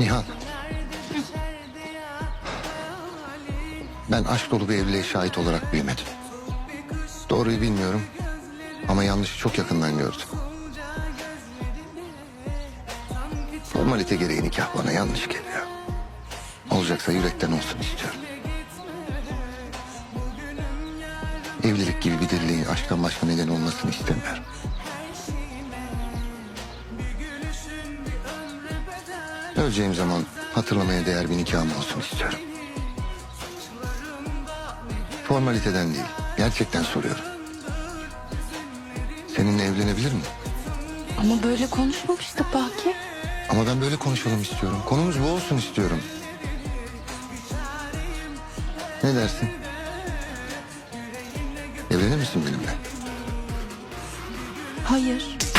Nihan. Ben aşk dolu bir evliliğe şahit olarak büyümedim. Doğruyu bilmiyorum ama yanlışı çok yakından gördüm. Formalite gereği nikah bana yanlış geliyor. Olacaksa yürekten olsun istiyorum. Evlilik gibi bir diriliğin aşktan başka neden olmasını istemiyorum. Öleceğim zaman hatırlamaya değer bir nikahım olsun istiyorum. Formaliteden değil, gerçekten soruyorum. Seninle evlenebilir miyim? Ama böyle konuşmamıştık Baki. Ama ben böyle konuşalım istiyorum. Konumuz bu olsun istiyorum. Ne dersin? Evlenir misin benimle? Hayır.